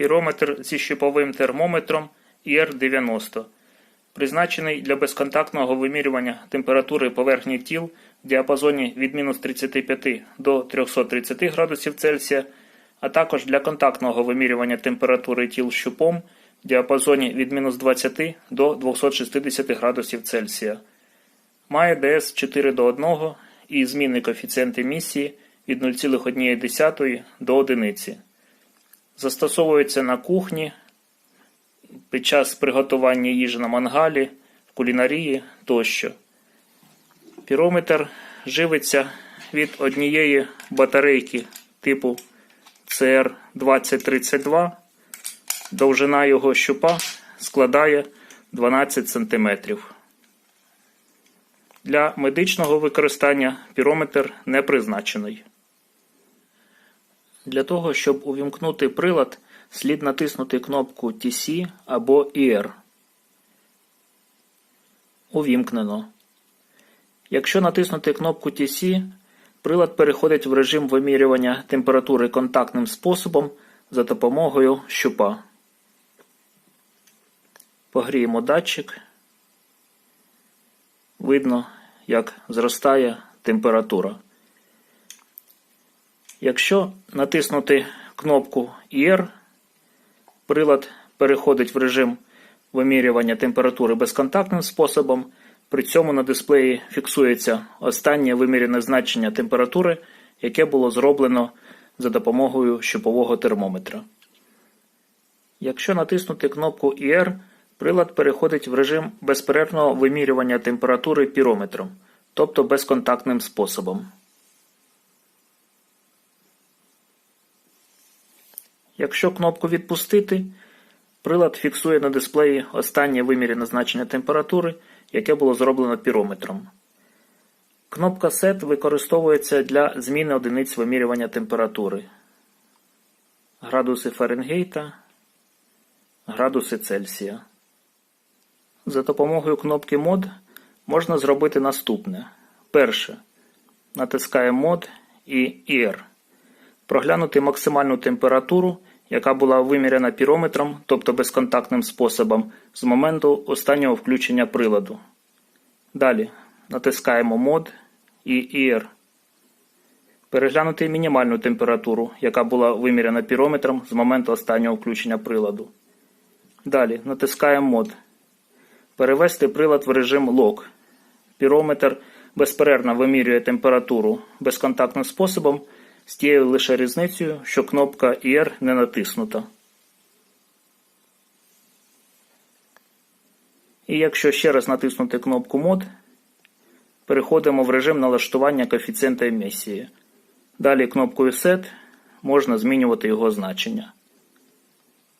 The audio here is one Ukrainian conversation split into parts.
Пірометр зі щуповим термометром IR-90, призначений для безконтактного вимірювання температури поверхні тіл в діапазоні від мінус 35 до 330 градусів Цельсія, а також для контактного вимірювання температури тіл щупом в діапазоні від мінус 20 до 260 градусів Цельсія. Має ДС 4 до 1 і змінний коефіцієнт емісії від 0,1 до 1. Застосовується на кухні під час приготування їжі на мангалі, в кулінарії тощо. Пірометр живиться від однієї батарейки типу CR2032. Довжина його щупа складає 12 см. Для медичного використання пірометр не призначений. Для того, щоб увімкнути прилад, слід натиснути кнопку TC або IR. Увімкнено. Якщо натиснути кнопку TC, прилад переходить в режим вимірювання температури контактним способом за допомогою щупа. Погріємо датчик. Видно, як зростає температура. Якщо натиснути кнопку IR, прилад переходить в режим вимірювання температури безконтактним способом. При цьому на дисплеї фіксується останнє вимірене значення температури, яке було зроблено за допомогою щупового термометра. Якщо натиснути кнопку IR, прилад переходить в режим безперервного вимірювання температури пірометром, тобто безконтактним способом. Якщо кнопку відпустити, прилад фіксує на дисплеї останнє вимірене значення температури, яке було зроблено пірометром. Кнопка SET використовується для зміни одиниць вимірювання температури. Градуси Фаренгейта, градуси Цельсія. За допомогою кнопки Mod можна зробити наступне. Перше. Натискаємо Mod і IR. Проглянути максимальну температуру, яка була виміряна пірометром, тобто безконтактним способом, з моменту останнього включення приладу. Далі натискаємо Mod і IR. Переглянути мінімальну температуру, яка була виміряна пірометром з моменту останнього включення приладу. Далі натискаємо Mod. Перевести прилад в режим Lock. Пірометр безперервно вимірює температуру безконтактним способом з тією лише різницею, що кнопка IR не натиснута. І якщо ще раз натиснути кнопку Mod, переходимо в режим налаштування коефіцієнта емісії. Далі кнопкою Set можна змінювати його значення.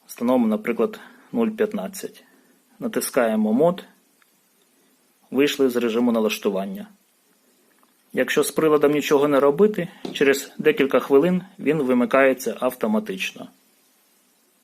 Встановимо, наприклад, 0,15. Натискаємо Mod. Вийшли з режиму налаштування. Якщо з приладом нічого не робити, через декілька хвилин він вимикається автоматично.